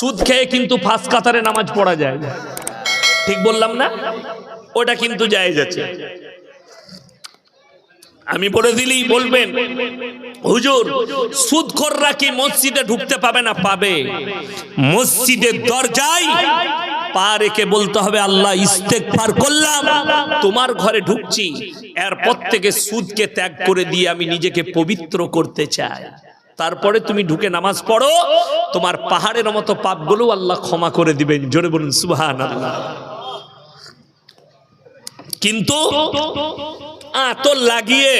সুদ খেয়ে কিন্তু ফাঁস কাতারে নামাজ পড়া যায়। ঠিক বললাম না? ওটা কিন্তু যায় যাচ্ছে আমি বলে দিলেই বলবেন, হুজুর, সুদখোররা কি মসজিদে ঢুকতে পাবে না পাবে? মসজিদের দরজায় পা রেখে বলতে হবে, আল্লাহ ইস্তেকবার করলাম, তোমার ঘরে ঢুকছি। এরপর থেকে সুদকে ত্যাগ করে দিয়ে আমি নিজেকে পবিত্র করতে চাই। তারপরে তুমি ঢুকে নামাজ পড়ো, তোমার পাহাড়ের মতো পাপগুলো আল্লাহ ক্ষমা করে দিবেন। জোরে বলুন সুবহান আল্লাহ কিন্তু আত লাগিয়ে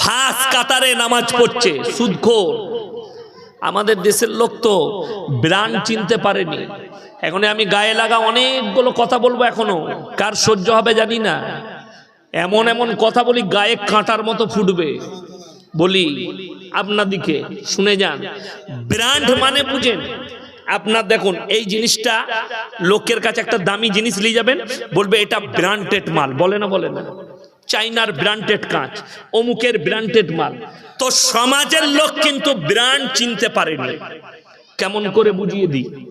ফাঁস কাতারে নামাজ পড়ছে, সুদখোর। আমাদের দেশের লোক তো ব্রান্ড চিনতে পারেনি। এখন আমি গায়ে লাগা অনেকগুলো কথা বলব এখনও। কার সহ্য হবে জানি না। এমন এমন কথা বলি, গায়ে কাঁটার মতো ফুটবে। বলি আপনাদিকে শুনে যান। ব্র্যান্ড মানে বুঝেন। আপনার দেখুন, এই জিনিসটা লোকের কাছে একটা দামি জিনিস নিয়ে যাবেন, বলবে এটা ব্র্যান্ডেড মাল। বলে না বলে না। চাইনার ব্র্যান্ডেড কাঁচ, অমুকের ব্র্যান্ডেড মাল। তো সমাজের লোক কিন্তু ব্র্যান্ড চিনতে পারেনি। কেমন করে বুঝিয়ে দিই?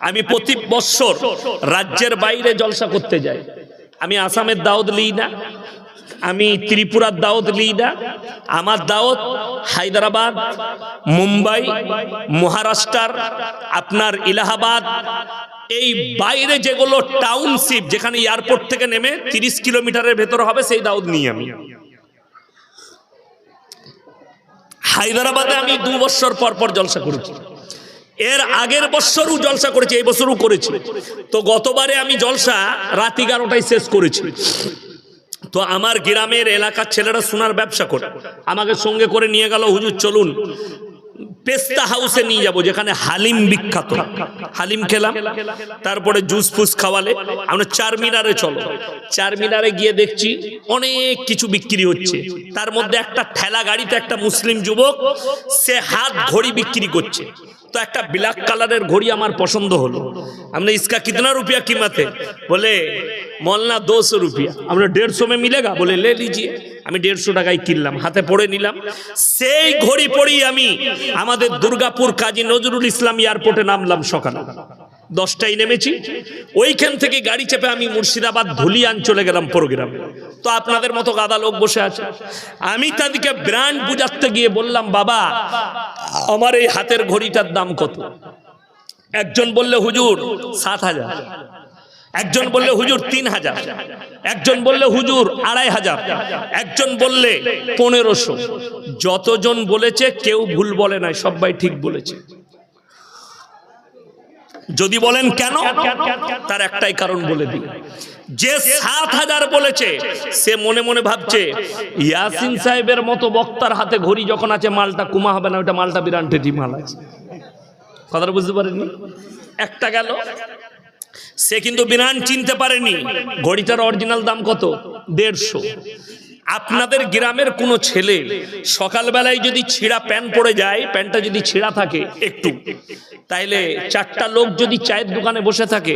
আমি প্রতি বৎসর রাজ্যের বাইরে জলসা করতে যাই। আমি আসামের দাওয়াত লিই না। আমি ত্রিপুরার দাওয়াত লিই না। আমার দাওয়াত হায়দ্রাবাদ, মুম্বাই, মহারাষ্ট্র, আপনার ইলাহাবাদ এই বাইরে যেগুলো টাউনশিপ যেখানে এয়ারপোর্ট থেকে নেমে তিরিশ কিলোমিটারের ভেতর হবে, সেই দাউদ নিয়ে আমি। হায়দ্রাবাদে আমি দু বছর পর পর জলসা করেছি। এর আগের বছরও জলসা করেছি, এই বছরও করেছি। তো গতবারে আমি জলসা রাত এগারোটায় শেষ করেছি। তো আমার গ্রামের এলাকার ছেলেরা সোনার ব্যবসা করে। আমাকে সঙ্গে করে নিয়ে গেল, হুজুর, চলুন। পেস্তা হাউসে নিয়ে যাব, যেখানে হালিম বিখ্যাত। হালিম খেলাম। তারপরে জুস ফুস খাওয়ালে। আমরা চার মিনারে চলো। চার মিনারে গিয়ে দেখছি অনেক কিছু বিক্রি হচ্ছে। তার মধ্যে একটা ঠেলা গাড়িতে একটা মুসলিম যুবক, সে হাত ঘড়ি বিক্রি করছে। তো একটা ব্ল্যাক কালারের ঘড়ি আমার পছন্দ হলো। আমরা ইসকা কিতনা রুপিয়া কিমাতে বলে, মলনা দোশো রুপিয়া। আমরা দেড়শো মে মিলেগা? বলে, লে লিজিয়ে। আমি দেড়শো টাকায় কিনলাম, হাতে পড়ে নিলাম। সেই ঘড়ি পড়ি আমি আমাদের দুর্গাপুর কাজী নজরুল ইসলাম এয়ারপোর্টে নামলাম সকালে। দশটায় নেমেছি। ওইখান থেকে গাড়ি চেপে আমি মুর্শিদাবাদ ধুলিয়ান চলে গেলাম প্রোগ্রামে। তো আপনাদের মতো গাদা লোক বসে আছে। আমি তাদেরকে ব্র্যান্ড বুঝাতে গিয়ে বললাম, বাবা, আমার এই হাতের ঘড়িটার দাম কত? একজন বললে, হুজুর, সাত হাজার। একজন বললে, হুজুর, তিন হাজার। একজন বললে, হুজুর, আড়াই হাজার। একজন বললে, পনেরোশো। যতজন বলেছে, কেউ ভুল বলে নাই, সবাই ঠিক বলেছে। যদি বলেন কেন, তার একটাই কারণ বলে দিই। যে সাত হাজার বলেছে, সে মনে মনে ভাবছে, ইয়াসিন সাহেবের মতো বক্তার হাতে ঘড়ি যখন আছে, মালটা কুমা হবে না ওটা মালটা বিরান্টেটি মাল আছে। কথাটা বুঝতে পারেনি একটা গেল। সে কিন্তু বিরান চিনতে পারেনি, ঘড়িটার অরিজিনাল দাম কত? দেড়শো। আপনাদের গ্রামের কোনো ছেলে সকালবেলায় যদি ছিঁড়া প্যান্ট পরে যায়, প্যান্টটা যদি ছিঁড়া থাকে একটু, তাইলে চারটা লোক যদি চায়ের দোকানে বসে থাকে,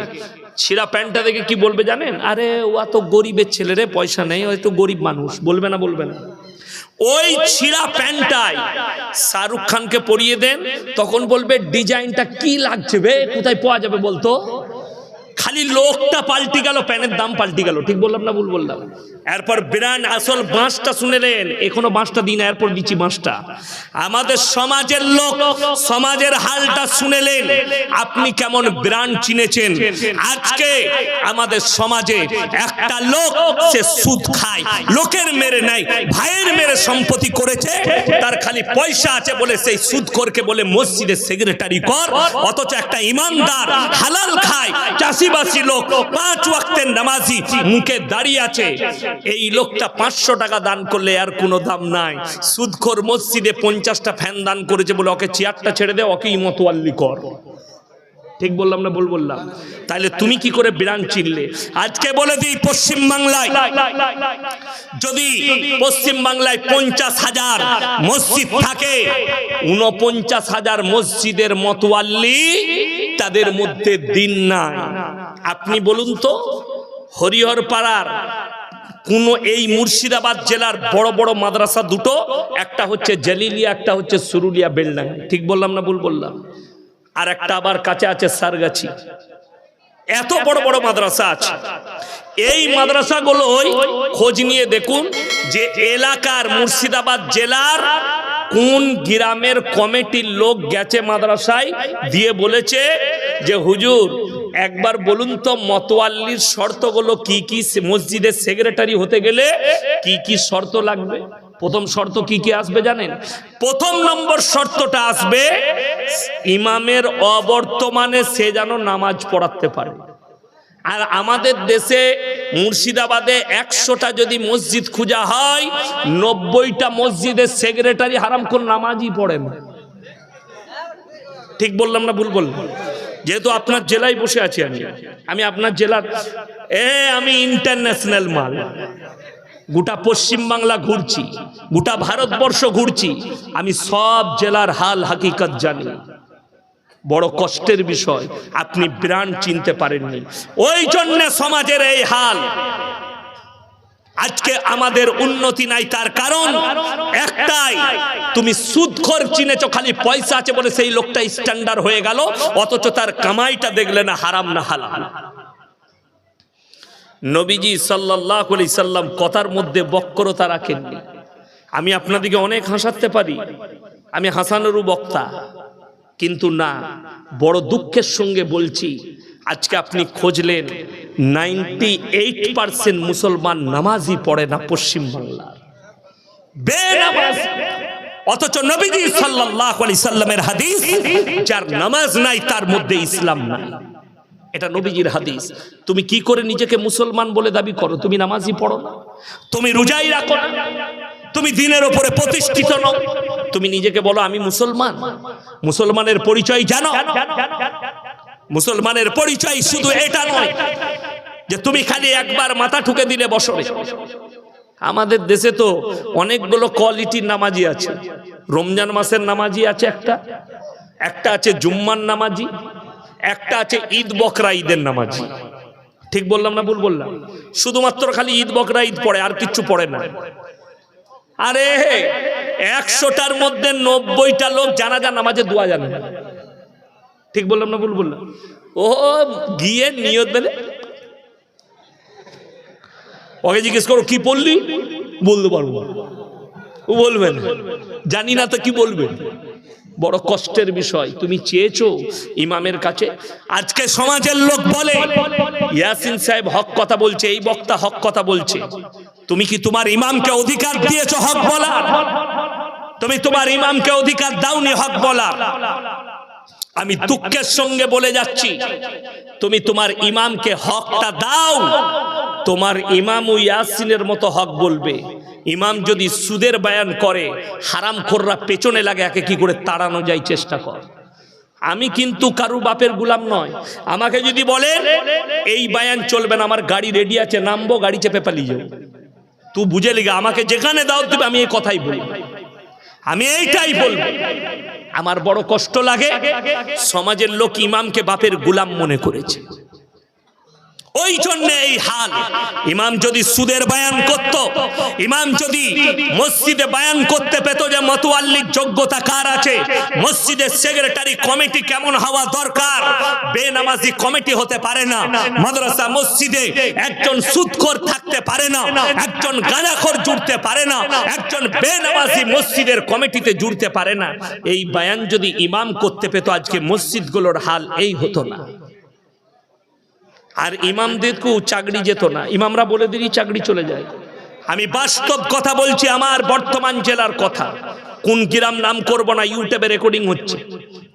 ছিঁড়া প্যান্টটা দেখে কি বলবে জানেন? আরে ও তো গরিবের ছেলে রে, পয়সা নেই হয়তো গরিব মানুষ, বলবে না বলবে না। ওই ছিঁড়া প্যান্টটাই শাহরুখ খানকে পরিয়ে দেন, তখন বলবে, ডিজাইনটা কি লাগছে বে? কোথায় পাওয়া যাবে বলতো? খালি লোকটা পাল্টি গেল, প্যানের দাম পাল্টি গেল। ঠিক বললাম না ভুল বললাম? এরপর বিরান আসল বাঁশটা শুনেলেন এখনও বাঁশটা দিন এরপর দিচ্ছি বাঁশটা। আমাদের সমাজের লোক, সমাজের হালটা শুনেলেন আপনি কেমন ব্রান্ড চিনেছেন? আজকে আমাদের সমাজে একটা লোক, সে সুদ খায়। লোকের মেরে নাই, ভাইয়ের মেরে সম্পত্তি করেছে। তার খালি পয়সা আছে বলে সেই সুদ করকে বলে, মসজিদের সেক্রেটারি কর। অথচ একটা ইমানদার হালাল খায়। চাষিবাসী লোক পাঁচ ওয়াক্তের নামাজি মুখে দাঁড়িয়ে আছে। এই লোকটা পাঁচশো টাকা দান করলে আর কোনো দাম নাই। সুদখোর মসজিদে পঞ্চাশটা ফ্যান দান করেছে বলে ওকে চেয়ারটা ছেড়ে দে ওকে ইমতোয়াল্লি কর। ঠিক বললাম না বল বললাম? তাহলে তুমি কি করে বিরান চিনলে? আজকে বলে দিই পশ্চিম বাংলায়। যদি পশ্চিম বাংলায় পঞ্চাশ হাজার মসজিদ থাকে উনপঞ্চাশ হাজার মসজিদের মতোয়াল্লি তাদের মধ্যে দিন নাই। আপনি বলুন তো হরিহর পাড়ার কোন এই মুর্শিদাবাদ জেলার বড় বড় মাদ্রাসা দুটো, একটা হচ্ছে জালিলিয়া, একটা হচ্ছে সুরুলিয়া, বেলডাঙ্গা। ঠিক বললাম না ভুল বললাম? আর একটা আবার কাছে আছে সারগাছি। এত বড় বড় মাদ্রাসা আছে। এই মাদ্রাসাগুলোই খোঁজ নিয়ে দেখুন যে এলাকার মুর্শিদাবাদ জেলার কোন গ্রামের কমিটির লোক গেছে মাদ্রাসায় দিয়ে বলেছে যে, হুজুর, একবার বলুন তো মতোয়াল্লির শর্তগুলো কি কি? মসজিদের সেক্রেটারি হতে গেলে কি কি শর্ত লাগবে? প্রথম শর্ত কি কি আসবে জানেন? প্রথম নম্বর শর্তটা আসবে, ইমামের অবর্তমানে সে যেন নামাজ পড়াতে পারে। আর আমাদের দেশে মুর্শিদাবাদে একশোটা যদি মসজিদ খুঁজা হয়, নব্বইটা মসজিদের সেক্রেটারি হারাম কোন নামাজই পড়েন ঠিক বললাম না ভুল বললাম? যেহেতু আপনার জেলায় বসে আছি আমি। আমি আপনার জেলার এ, আমি ইন্টারন্যাশনাল মাল। গোটা পশ্চিম বাংলা ঘুরছি, গোটা ভারতবর্ষ ঘুরছি। আমি সব জেলার হাল হাকিকত জানি। বড় কষ্টের বিষয়, আপনি ব্রান্ড চিনতে পারেননি। ওই জন্য সমাজের এই হাল। আজকে আমাদের উন্নতি নাই, তার কারণ একটাই, তুমি সুদখোর চিনেছ, খালি পয়সা আছে বলে সেই লোকটা স্ট্যান্ডার্ড হয়ে গেল, অথচ তার কামাইটা দেখলে না হারাম না হালাল। নবীজি সাল্লাহ আলি সাল্লাম কথার মধ্যে বক্রতা রাখেননি। আমি আপনাদিকে অনেক হাসাতে পারি। আমি হাসানেরও বক্তা। কিন্তু না, বড় দুঃখের সঙ্গে বলছি, আজকে আপনি খোঁজলেন, নাইনটি এইট পার্সেন্ট মুসলমান নামাজই পড়ে না পশ্চিম বাংলার। বেনামাজ। অথচ নবীজি আলাইহি সাল্লামের হাদিস, যার নামাজ নাই, তার মধ্যে ইসলাম নাই। এটা নবীজির হাদিস। তুমি কি করে নিজেকে মুসলমান বলে দাবি করো? তুমি নামাজই পড়ো না। তুমি রোজাই রাখো না। তুমি দিনের ওপরে প্রতিষ্ঠিত নও। তুমি নিজেকে বলো, আমি মুসলমান। মুসলমানের পরিচয় জানো? মুসলমানের পরিচয় শুধু এটা নয়, যে তুমি খালি একবার মাথা ঠুকে দিলে বসরে আমাদের দেশে তো অনেকগুলো কোয়ালিটির নামাজি আছে। রমজান মাসের নামাজি আছে একটা একটা আছে জুম্মার নামাজি, একটা আছে ঈদ বকরা ঈদের নামাজি। ঠিক বললাম না ভুল বললাম? শুধুমাত্র খালি ঈদ বকরা ঈদ পড়ে, আর কিচ্ছু পড়ে না। আরে একশোটার মধ্যে নব্বইটা লোক জানাজা, নামাজে দোয়া জানে। ঠিক বললাম না ভুল বললাম? ও গিয়ে নিয়ত বেলে ওকে জিজ্ঞেস করো, কি পড়লি বলতে পারব ও বলবেন। জানি না তো কি বলবেন। বড় কষ্টের বিষয়, তুমি চেয়েছো ইমামের কাছে। আজকে সমাজের লোক বলে, ইয়াসিন সাহেব হক কথা বলছে, এই বক্তা হক কথা বলছে। তুমি কি তোমার ইমামকে অধিকার দিয়েছ হক বলার? তুমি তোমার ইমামকে অধিকার দাওনি, হক বলা। আমি দুঃখের সঙ্গে বলে যাচ্ছি, তুমি তোমার ইমামকে হকটা দাও। তোমার ইমাম ইয়াসিনের মতো হক বলবে। ইমাম যদি সুদের বায়ান করে হারাম খোররা পেছনে লাগে, একে কি করে তাড়ানো যায় চেষ্টা কর। আমি কিন্তু কারু বাপের গুলাম নয়। আমাকে যদি বলেন এই বায়ান চলবে না, আমার গাড়ি রেডি আছে, নামবো, গাড়ি চেপে পালিয়ে যাব। তুই বুঝে লিগা, আমাকে যেখানে দাও দিবে আমি এই কথাই বলি। আমি এইটাই বলব। আমার বড় কষ্ট লাগে। সমাজের লোক ইমামকে বাপের গুলাম মনে করেছে। ওই জন্য এই হাল। ইমাম যদি সুদের বায়ান করত, ইমাম যদি মসজিদে বায়ান করতে পেত যে মতোয়াল্লির যোগ্যতা কার আছে, মসজিদের সেক্রেটারি কমিটি কেমন হওয়া দরকার? বেনামাজি কমিটি হতে পারে না, মাদ্রাসা মসজিদে একজন সুদখোর থাকতে পারে না, একজন গাঁজাখোর জুড়তে পারে না, একজন বেনামাজি মসজিদের কমিটিতে জুড়তে পারে না। এই বায়ান যদি ইমাম করতে পেত আজকে মসজিদগুলোর হাল এই হতো না। আর ইমামদেরকেও চাকরি যেত না। ইমামরা বলে দিলি চাকরি চলে যায়। আমি বাস্তব কথা বলছি আমার বর্তমান জেলার কথা। কোন গ্রাম নাম করব না, ইউটিউবে রেকর্ডিং হচ্ছে।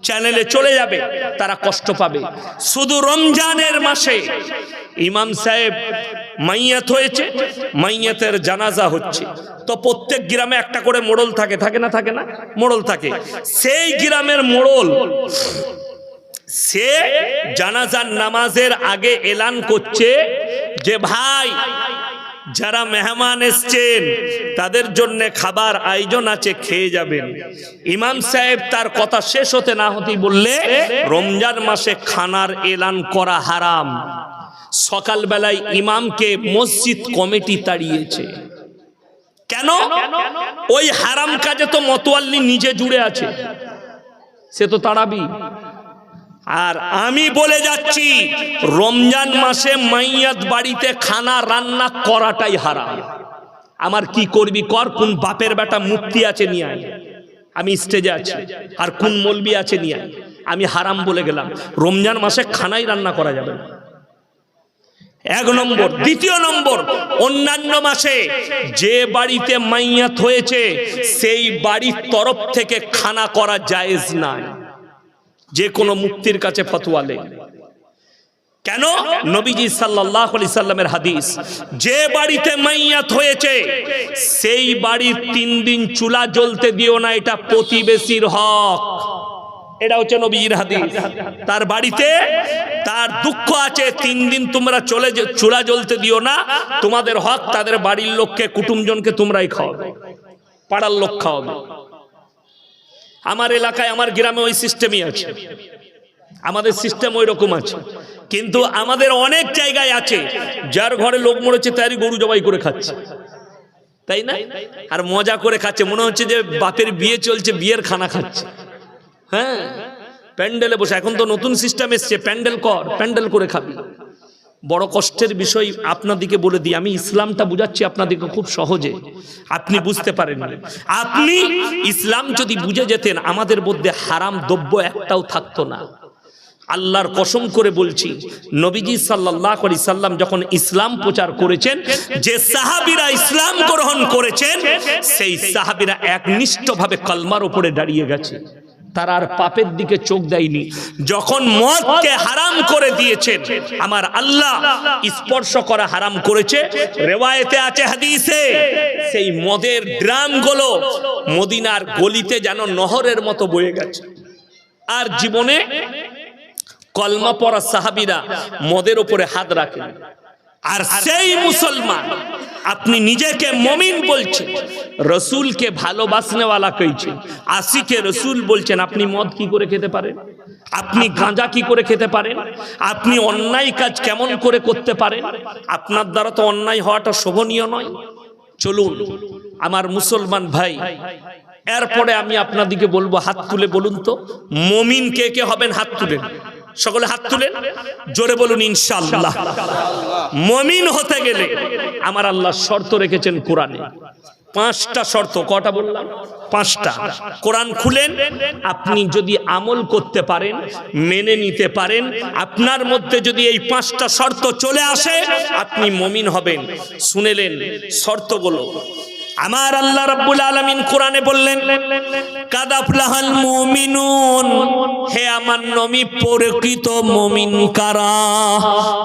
চ্যানেলে চলে যাবে, তারা কষ্ট পাবে। শুধু রমজানের মাসে ইমাম সাহেব মাইয়াত হয়েছে, মাইয়াতের জানাজা হচ্ছে। তো প্রত্যেক গ্রামে একটা করে মোড়ল থাকে থাকে না থাকে না? মোড়ল থাকে। সেই গ্রামের মোড়ল সে জানাজার নামাজের আগে এলান করছে যে ভাই, যারা মেহমান এসছেন, তাদের জন্য খাবার আয়োজন আছে, খেয়ে যাবেন। ইমাম সাহেব তার কথা শেষ হতে না হতেই বললে, রমজান মাসে খানার এলান করা হারাম। সকালবেলায় ইমামকে মসজিদ কমিটি তাড়িয়েছে। কেন? ওই হারাম কাজে তো মতোয়াল্লি নিজে জুড়ে আছে। সে তো তাড়াবি আর আমি বলে যাচ্ছি, রমজান মাসে মাইয়াত বাড়িতে খানা রান্না করাটাই হারাম। আমার কি করবি কর, কোন বাপের বেটা মুক্তি আছে নিয়ে আমি স্টেজে আছি, আর কোন মলবি আছে নিয়ে আয়। আমি হারাম বলে গেলাম, রমজান মাসে খানাই রান্না করা যাবে না। এক নম্বর। দ্বিতীয় নম্বর, অন্যান্য মাসে যে বাড়িতে মাইয়াত হয়েছে, সেই বাড়ির তরফ থেকে খানা করা জায়েজ নাই। যে কোনো মুক্তির কাছে ফতোয়া কেন? নবীজি সাল্লাহ আলি সাল্লামের হাদিস, যে বাড়িতে মাইয়াত হয়েছে, সেই বাড়ির তিন দিন চুলা জ্বলতে দিও না, এটা প্রতিবেশীর হক। এটা হচ্ছে নবীজির হাদিস। তার বাড়িতে তার দুঃখ আছে, তিন দিন তোমরা চলে চুলা জ্বলতে দিও না, তোমাদের হক, তাদের বাড়ির লোককে, কুটুমজনকে তোমরাই খাওয়াবে। পাড়ার লোক খাওয়াবে। আমার এলাকায়, আমার গ্রামে ওই সিস্টেমই আছে। আমাদের সিস্টেম ওই রকম আছে। কিন্তু আমাদের অনেক জায়গায় আছে, যার ঘরে লোক মরেছে, তারই গরু জবাই করে খাচ্ছে। তাই না? আর মজা করে খাচ্ছে। মনে হচ্ছে যে বাপের বিয়ে চলছে, বিয়ের খানা খাচ্ছে। হ্যাঁ? প্যান্ডেলে বসে। এখন তো নতুন সিস্টেম এসছে। প্যান্ডেল কর, প্যান্ডেল করে খাবি। বড় কষ্টের বিষয় আপনাদিকে বলে দিই। আমি ইসলামটা বুঝাচ্ছি আপনাদিকে খুব সহজে। আপনি বুঝতে পারেন আপনি ইসলাম যদি বুঝে যেতেন, আমাদের মধ্যে হারাম দ্রব্য একটাও থাকতো না। আল্লাহর কসম করে বলছি, নবীজি সাল্লাহ আলি সাল্লাম যখন ইসলাম প্রচার করেছেন, যে সাহাবিরা ইসলাম গ্রহণ করেছেন, সেই সাহাবিরা একনিষ্ঠভাবে কলমার উপরে দাঁড়িয়ে গেছে। তারা আর পাপের দিকে চোখ দেয়নি। যখন মদকে হারাম করে দিয়েছেন, আমার আল্লাহ স্পর্শ করা হারাম করেছে। রেওয়ায়েতে আছে হাদিসে, সেই মদের ড্রামগুলো মদিনার গলিতে যেন নহরের মতো বয়ে গেছে। আর জীবনে কলমা পড়া সাহাবিরা মদের উপরে হাত রাখেন। আর সেই মুসলমান, আপনি নিজেকে মমিন বলছেন, রসুলকে ভালোবাসনেওয়ালা কইছেন আশিকে রসুল বলছেন, আপনি মদ কি করে খেতে পারেন? আপনি গাঁজা কি করে খেতে পারেন? আপনি অন্যায় কাজ কেমন করে করতে পারেন? আপনার দ্বারা তো অন্যায় হওয়াটা শোভনীয় নয়। চলুন, আমার মুসলমান ভাই, এরপরে আমি আপনাদিকে বলব, হাত তুলে বলুন তো, মমিন কে কে হবেন হাত তুলেন সকলে হাত তুলেন। জোরে বলুন, ইনশাআল্লাহ। মমিন হতে গেলে আমার আল্লাহ শর্ত রেখেছেন কোরআনে। পাঁচটা শর্ত, কটা বললাম? পাঁচটা। কোরআন খুলেন, আপনি যদি আমল করতে পারেন, মেনে নিতে পারেন, আপনার মধ্যে যদি এই পাঁচটা শর্ত চলে আসে, আপনি মমিন হবেন। শুনেলেন শর্তগুলো। আমার আল্লাহ রাব্বুল আলামিন কোরআনে বললেন, কাদাফলাহাল মুমিনুন। হে আমার নবী, প্রকৃত মুমিন কারা?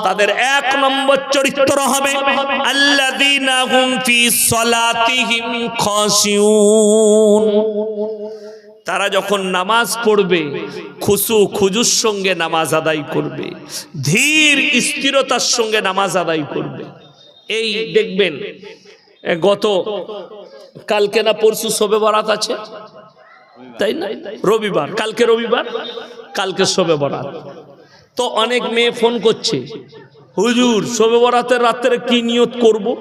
তাদের এক নম্বর চরিত্র হবে, আল্লাযীনা হুম ফি সলাতিহিম খাশিউন। তারা যখন নামাজ পড়বে খুশু খুজুর সঙ্গে নামাজ আদায় করবে, ধীর স্থিরতার সঙ্গে নামাজ আদায় করবে। এই দেখবেন গত কালকে না পরশু শোবে বরাত আছে? তাই না? রবিবার। কালকে রবিবার? কালকে শোবে বরাত। তো অনেক মেয়ে ফোন করছে হুজুর শোবে বরাতের রাত্রে কি নিয়ত করব?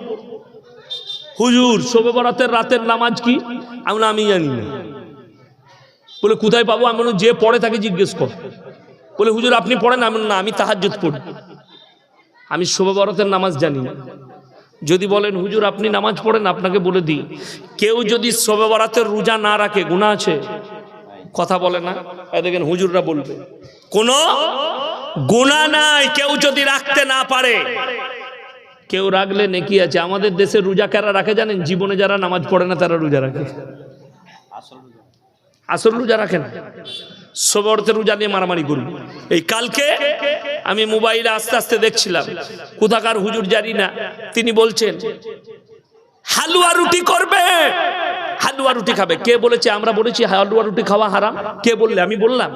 হুজুর শোবে বরাতের রাতের নামাজ কি? আমি বললাম, আমি জানি না। বলে কোথায় পাবো? আমি যে পড়ে তাকে জিজ্ঞেস কর। বলে হুজুর আপনি পড়েন? আমি না আমি তাহাজ্জুদ পড়ি। আমি শোবে বরাতের নামাজ জানি না। যদি বলেন, হুজুর, আপনি নামাজ পড়েন, আপনাকে বলে দিই। কেউ যদি শোবে বরাতের রোজা না রাখে গুণা আছে? কথা বলে না? দেখেন, হুজুররা বলবে, কোন গুণা নাই, কেউ যদি রাখতে না পারে। কেউ রাখলে নেকি আছে? আমাদের দেশে রোজা কারা রাখে জানেন? জীবনে যারা নামাজ পড়ে না, তারা রোজা রাখে। আসল রোজা রাখে না। সবরতে রোজা নিয়ে মারামারি করব এই কালকে আমি মোবাইলে আস্তে আস্তে দেখছিলাম, কোথাকার হুজুর জানি না, তিনি বলছেন, হালুয়া রুটি করবে, হালুয়া রুটি খাবে। কে বলেছে? আমরা বলেছি, হালুয়া রুটি খাওয়া হারাম। কে বললে? আমি বললাম।